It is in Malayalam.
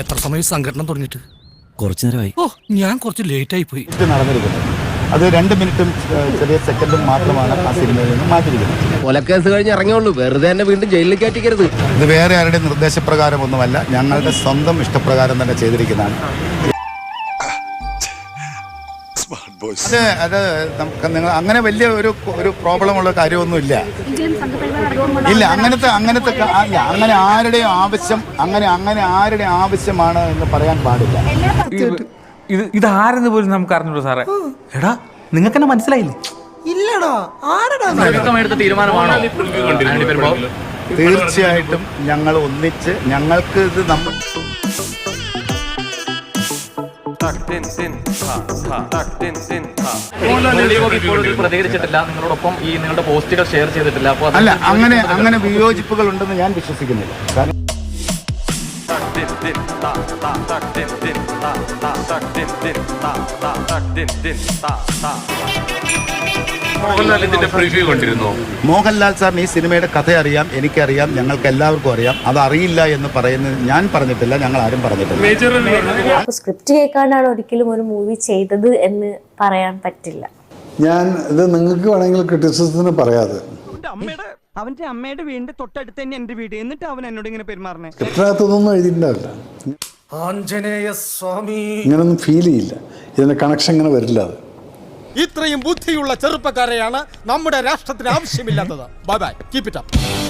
എത്ര സമയം സംഘടന തുടങ്ങിയിട്ട്? കുറച്ചു നേരമായി. ഓ ഞാൻ കുറച്ച് ലേറ്റ് ആയി പോയി. ഇത് നടന്നിരിക്കുന്നത് അത് രണ്ട് മിനിറ്റും ചെറിയ സെക്കൻഡും മാത്രമാണ് ആ സിനിമയിൽ നിന്ന് മാറ്റിയിരിക്കുന്നത്. കൊലക്കേസ് കഴിഞ്ഞ് ഇറങ്ങിയുള്ളൂ. വെറുതെ തന്നെ വീണ്ടും ജയിലിൽ കയറ്റിക്കരുത്. ഇത് വേറെ ആരുടെ നിർദ്ദേശപ്രകാരമൊന്നുമല്ല. ഞങ്ങളുടെ സ്വന്തം ഇഷ്ടപ്രകാരം തന്നെ ചെയ്തിരിക്കുന്നതാണ്. അത് അത് നമുക്ക് നിങ്ങൾ അങ്ങനെ വലിയ ഒരു ഒരു പ്രോബ്ലം ഉള്ള കാര്യമൊന്നുമില്ല ഇല്ല അങ്ങനത്തെ അങ്ങനത്തെ അല്ല അങ്ങനെ ആരുടെയും ആവശ്യം അങ്ങനെ അങ്ങനെ ആരുടെ ആവശ്യമാണ് എന്ന് പറയാൻ പാടില്ല. ഇത് ഇത് ആരെന്ന് പോലും നമുക്ക് അറിഞ്ഞോളൂ സാറേ. എടാ നിങ്ങൾക്ക് തന്നെ മനസ്സിലായില്ലേ എടുത്ത തീരുമാനമാണോ? ആന്റണി പെരുമ്പാവൂർ തീർച്ചയായിട്ടും ഞങ്ങൾ ഒന്നിച്ച് ഞങ്ങൾക്ക് ഇത് നമ്മൾ പ്രതികരിച്ചിട്ടില്ല നിങ്ങളോടൊപ്പം ഈ നിങ്ങളുടെ പോസ്റ്റുകൾ ഷെയർ ചെയ്തിട്ടില്ല അല്ല അങ്ങനെ അങ്ങനെ വിയോജിപ്പുകൾ ഉണ്ടെന്ന് ഞാൻ വിശ്വസിക്കുന്നില്ല കാരണം മോഹൻലാൽ ഇതിന്റെ പ്രിവ്യൂ കണ്ടിരുന്നു? മോഹൻലാൽ സാറിന് ഈ സിനിമയുടെ കഥ അറിയാം എനിക്കറിയാം ഞങ്ങൾക്ക് എല്ലാവർക്കും അറിയാം. അത് അറിയില്ല എന്ന് പറയുന്നത് ഞാൻ പറഞ്ഞിട്ടില്ല ഞങ്ങൾ ആരും പറഞ്ഞിട്ടില്ല. സ്ക്രിപ്റ്റ് കേൾക്കാണ്ടാണ് ഒരിക്കലും ഒരു മൂവി ചെയ്തത് എന്ന് പറയാൻ പറ്റില്ല. ഞാൻ ഇത് നിങ്ങൾക്ക് വേണമെങ്കിൽ ക്രിറ്റിസിസത്തിന് പറയാതെ. അവന്റെ അമ്മയുടെ വീടിന്റെ തൊട്ടടുത്ത് തന്നെ എന്റെ വീട്. എന്നിട്ട് അവൻ എന്നോട് ഇങ്ങനെ പെരുമാറണേ? സ്ക്രിപ്റ്റിനകത്തൊന്നും എഴുതിയിട്ടുണ്ടാവില്ല ആഞ്ജനേയ സ്വാമി. ഇങ്ങനൊന്നും ഫീൽ ചെയ്യില്ല. ഇതിന്റെ കണക്ഷൻ ഇങ്ങനെ വരില്ല. അത് ഇത്രയും ബുദ്ധിയുള്ള ചെറുപ്പക്കാരെയാണ് നമ്മുടെ രാഷ്ട്രത്തിന് ആവശ്യമില്ലാത്തത്. Bye bye keep it up